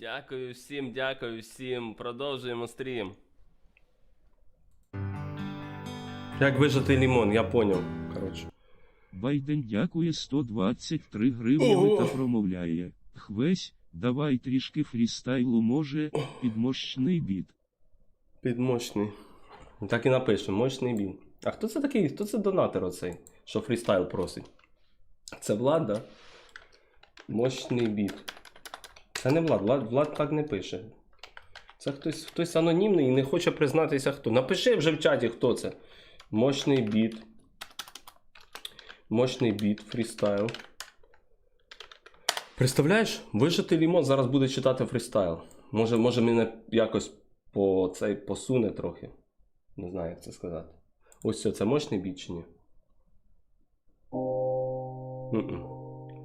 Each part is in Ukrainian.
Дякую всім, дякую всім. Продовжуємо стрім. Як вижати лімон, я поняв. Коротше. Байден дякує 123 гривнями Ого. та промовляє. Хвесь, давай трішки фрістайлу може, під мощний біт. Підмощний. Так і напишемо, мощний бін. А хто це такий? Хто це донатор оцей, що фрістайл просить? Це Влад, да? Мощний біт. Це не Влад, Влад, Влад так не пише. Це хтось, хтось анонімний і не хоче признатися хто. Напиши вже в чаті, хто це. Мощний біт. Мощний біт, фрістайл. Представляєш, вижити лімон зараз буде читати фрістайл. Може, може мене якось по цей посуне трохи. Не знаю, як це сказати. Ось це, це мощний біт чи ні?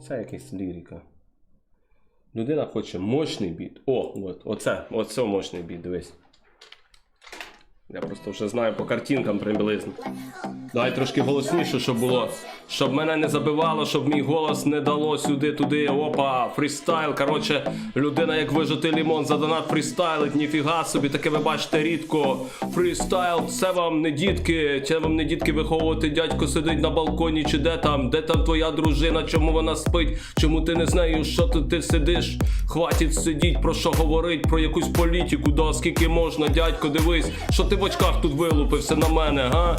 Це якась лірика. Людина хоче мощний біт. О, от, оце, оце мощний біт, дивись. Я просто вже знаю по картинкам приблизно. Давай трошки голосніше, щоб було. Щоб мене не забивало, щоб мій голос не дало сюди-туди. Опа, фрістайл. Коротше, людина, як вижити лімон, за донат фрістайлить, ніфіга собі, таке ви бачите рідко. Фрістайл, це вам не дітки, це вам не дітки виховувати. Дядько сидить на балконі, чи де там, де там твоя дружина, чому вона спить, чому ти не з нею, що тут ти сидиш? Хватить сидіть, про що говорить, про якусь політику, да скільки можна, дядько, дивись, що ти в очках тут вилупився на мене, га?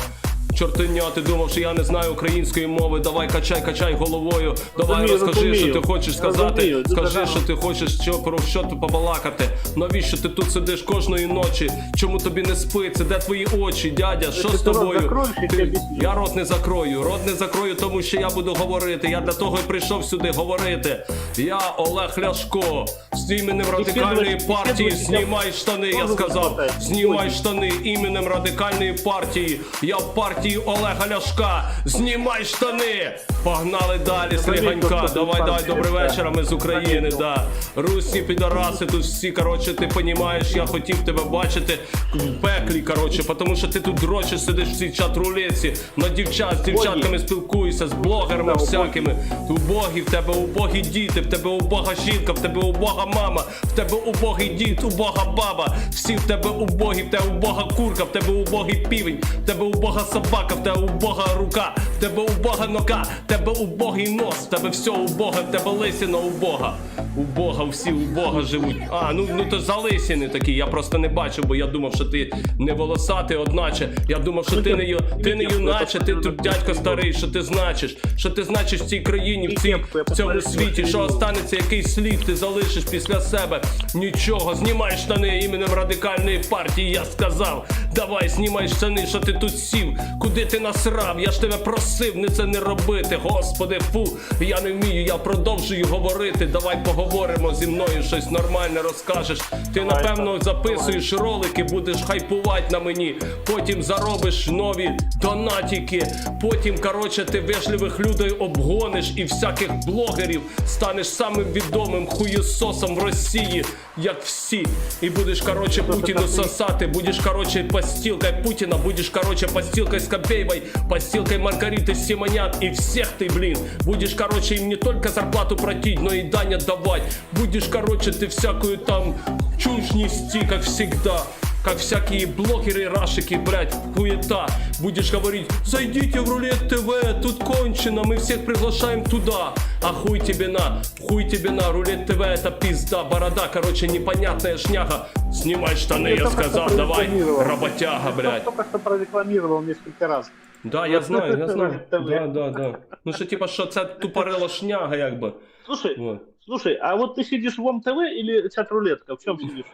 Чортиня, ти думав, що я не знаю української мови. Давай качай, качай головою. Давай Розумію, розкажи, розумію. що ти хочеш сказати. Розумію, дуже Скажи, що ти хочеш, що про що ти побалакати. Навіщо ти тут сидиш кожної ночі? Чому тобі не спиться? Де твої очі, дядя? Що ти з рот тобою? закроєш, я Ти- Я рот не закрою. Рот не закрою, тому що я буду говорити. Я для того і прийшов сюди говорити. Я Олег Ляшко з іменем радикальної партії. Знімай штани, я Можу сказав. запитати? Знімай штани іменем радикальної партії. Я в партії Олега Ляшка. Знімай штани! Погнали далі, Сліганька. Давай, давай, добрий вечір, ми з України, да. Русні підараси тут всі, коротше, ти понімаєш, я хотів тебе бачити в пеклі, коротше, тому що ти тут дрочиш, сидиш в цій чат-рулетці, на дівчат, з дівчатками спілкуєшся, з блогерами всякими. Убогі, в тебе убогі діти, в тебе убога жінка, в тебе убога мама, в тебе убогий дід, убога баба, всі в тебе убогі, в тебе убога курка, в тебе убогий півень, в тебе убога собака, в тебе убога рука, в тебе убога нога, тебе убогий нос, тебе все убога, тебе лисина убога. Убога, всі убога живуть. А, ну ну то залисини такі. Я просто не бачив, бо я думав, що ти не волосатий, одначе. Я думав, що ти не ти не юначе, ти тут дядько старий, що ти значиш, що ти значиш в цій країні, в, цій, в цьому світі, що останеться якийсь слід, ти залишиш після себе. Нічого, знімай штани іменем радикальної партії. Я сказав, давай знімай штани, що ти тут сів. Куди ти насрав? Я ж тебе просив не це не робити. Господи, фу, я не вмію, я продовжую говорити. Давай поговоримо зі мною, щось нормальне розкажеш. Ти напевно записуєш ролики, будеш хайпувати на мені. Потім заробиш нові донатики. Потім, коротше, ти вежливих людей обгониш і всяких блогерів станеш самим відомим хуєсосом в Росії, як всі. І будеш, коротше, Путіну сосати, будеш, коротше, постілкой Путіна, будеш, коротше, постілкой Скобеевой, постілкой Маргариты Симонян и всех ты, блин. Будешь, короче, им не только зарплату платить, но и дань отдавать. Будешь, короче, ты всякую там чушь нести, как всегда. Как всякие блогеры, рашики, блядь, хуета. Будешь говорить, зайдите в рулет ТВ, тут кончено, мы всех приглашаем туда. А хуй тебе на, хуй тебе на, рулет ТВ это пизда, борода, короче, непонятная шняга. Снимай штаны, я что сказал, давай, работяга, Я блядь. только что прорекламировал несколько раз. Да, я знаю, я знаю. Рулет ТВ. Да, да, да. Ну що, типа, що це тупорила шняга, якби. Слушай, Вот. слушай, а вот ты сидишь в ОМТВ или чат-рулетка? В чем сидишь?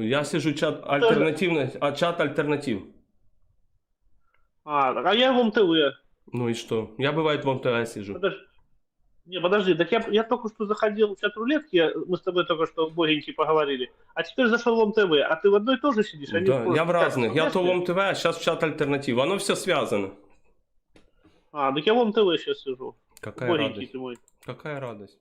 Я сижу чат альтернативний, а чат альтернатив. А, а я в ОМТВ. Ну и что? Я бывает в МТС сижу. Подожди. Не, подожди, так я, я только что заходил в чат рулетки, я- мы с тобой только что богенький поговорили, а теперь зашел в МТВ, а ты в одной тоже сидишь? а не Да, в- я в как, разных. Я то в совместно? МТВ, а сейчас в чат альтернатив. Оно все связано. А, так я в МТВ сейчас сижу. Какая Богенький радость. ты мой. Какая радость.